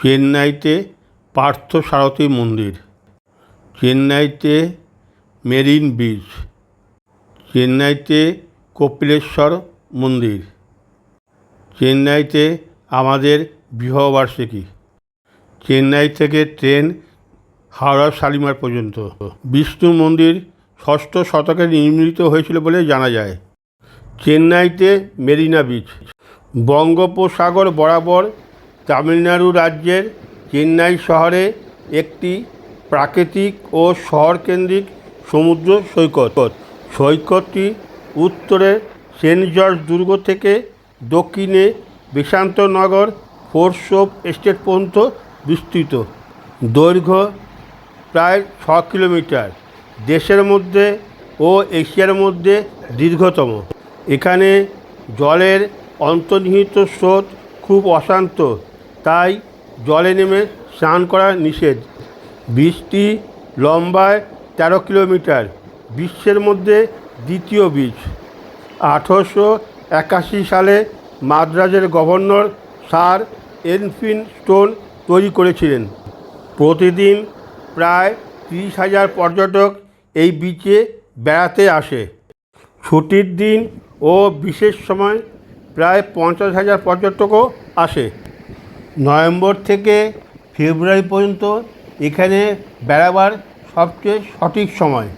চেন্নাইতে পার্থ সারথী মন্দির। চেন্নাইতে মেরিন বিচ। চেন্নাইতে কপিলেশ্বর মন্দির। চেন্নাইতে আমাদের বিবাহবার্ষিকী চেন্নাই থেকে ট্রেন হাওড়া শালিমার পর্যন্ত। বিষ্ণু মন্দির ষষ্ঠ শতকে নির্মিত হয়েছিল বলে জানা যায়। চেন্নাইতে মেরিনা বিচ। বঙ্গোপসাগর বরাবর তামিলনাড়ু রাজ্যের চেন্নাই শহরে একটি প্রাকৃতিক ও শহরকেন্দ্রিক সমুদ্র সৈকত। সৈকতটি উত্তরে সেন্ট জর্জ দুর্গ থেকে দক্ষিণে বেশান্তনগর ফোর্সোপ এস্টেট পর্যন্ত বিস্তৃত। দৈর্ঘ্য প্রায় ছ কিলোমিটার। দেশের মধ্যে ও এশিয়ার মধ্যে দীর্ঘতম। এখানে জলের অন্তর্নিহিত স্রোত খুব অশান্ত। তাই জলে নেমে স্নান করা নিষেধ। বীজটি লম্বায় তেরো কিলোমিটার, বিশ্বের মধ্যে দ্বিতীয় বীজ। আঠেরোশো একাশি সালে মাদ্রাজের গভর্নর স্যার এনফিন স্টোন তৈরি করেছিলেন। প্রতিদিন প্রায় তিরিশ হাজার পর্যটক এই বিচে বেড়াতে আসে। ছুটির দিন ও বিশেষ সময় প্রায় পঞ্চাশ হাজার পর্যটকও আসে। নভেম্বর থেকে ফেব্রুয়ারি পর্যন্ত এখানে বেড়াবার সবচেয়ে সঠিক সময়।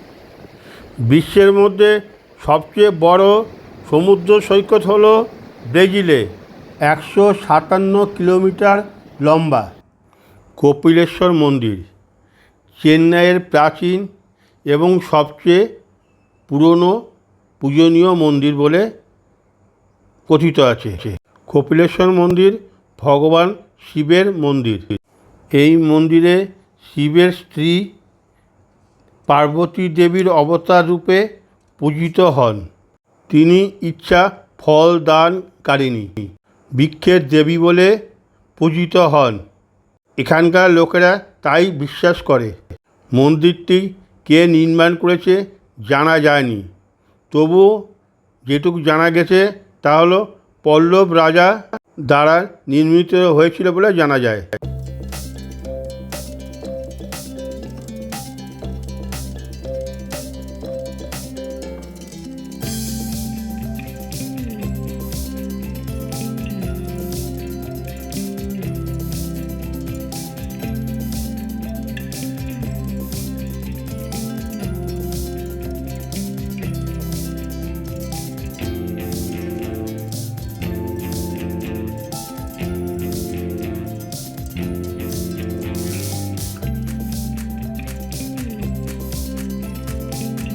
বিশ্বের মধ্যে সবচেয়ে বড় সমুদ্র সৈকত হলো ব্রাজিলে, একশো সাতান্ন কিলোমিটার লম্বা। কপিলেশ্বর মন্দির, চেন্নাইয়ের প্রাচীন এবং সবচেয়ে পুরনো পূজনীয় মন্দির বলে কথিত আছে। কপিলেশ্বর মন্দির ভগবান শিবের মন্দির। এই মন্দিরে শিবের স্ত্রী পার্বতী দেবীর অবতার রূপে পূজিত হন। তিনি ইচ্ছা ফল দান দানকারিণী বৃক্ষের দেবী বলে পূজিত হন। এখানকার লোকেরা তাই বিশ্বাস করে। মন্দিরটি কে নির্মাণ করেছে জানা যায়নি। তবুও যেটুকু জানা গেছে তা হলো পল্লব রাজা দ্বারা নির্মিত হয়েছিল বলে জানা যায়।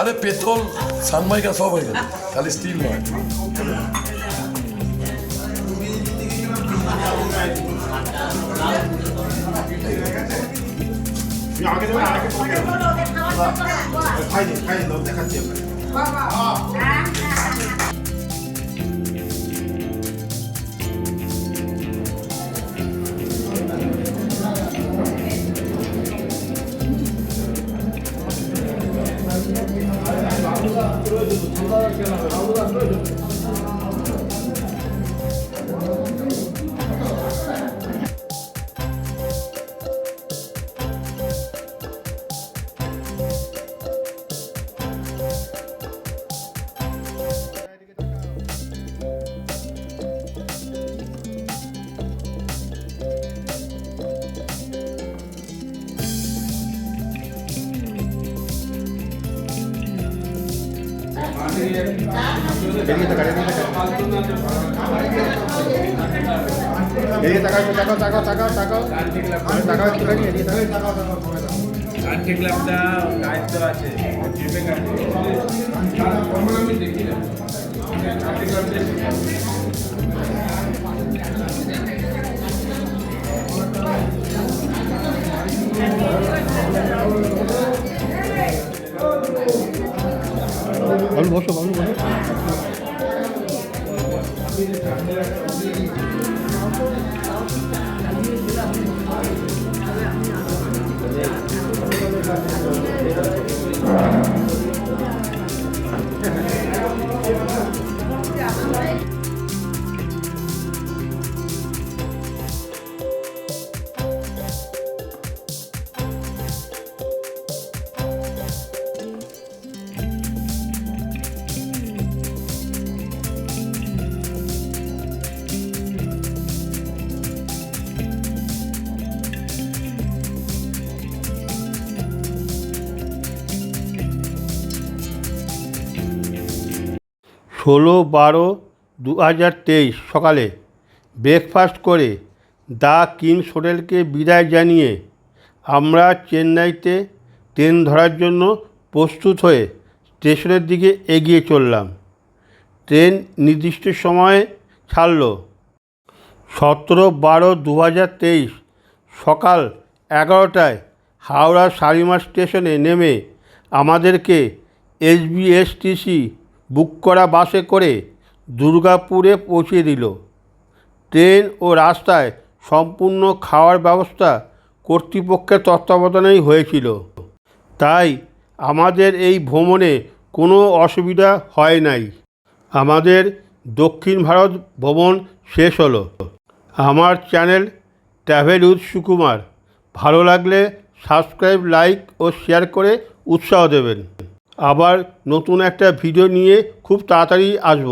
আরে সানমাই সানমাইকা সব হয়ে গেল। খালি স্টিল নয়। 아무도 안 들어줘도 전달할 게 아니라 아무나 들어줘도 দায়িত্ব আছে আমি দেখি না 老东，老东，老东，老东。ষোলো বারো দু হাজার তেইশ সকালে ব্রেকফাস্ট করে দ্য কিংস হোটেলকে বিদায় জানিয়ে আমরা চেন্নাইতে ট্রেন ধরার জন্য প্রস্তুত হয়ে স্টেশনের দিকে এগিয়ে চললাম। ট্রেন নির্দিষ্ট সময়ে ছাড়ল। সতেরো বারো দু হাজার তেইশ সকাল এগারোটায় হাওড়া শালিমার স্টেশনে নেমে আমাদেরকে এসবিএসটিসি বুক করা বাসে করে দুর্গাপুরে পৌঁছে দিল। ট্রেন ও রাস্তায় সম্পূর্ণ খাওয়ার ব্যবস্থা কর্তৃপক্ষের তত্ত্বাবধানেই হয়েছিল। তাই আমাদের এই ভ্রমণে কোনো অসুবিধা হয় নাই। আমাদের দক্ষিণ ভারত ভ্রমণ শেষ হলো। আমার চ্যানেল ট্রাভেল উইথ সুকুমার। ভালো লাগলে সাবস্ক্রাইব, লাইক ও শেয়ার করে উৎসাহ দেবেন। আবার নতুন একটা ভিডিও নিয়ে খুব তাড়াতাড়ি আসব।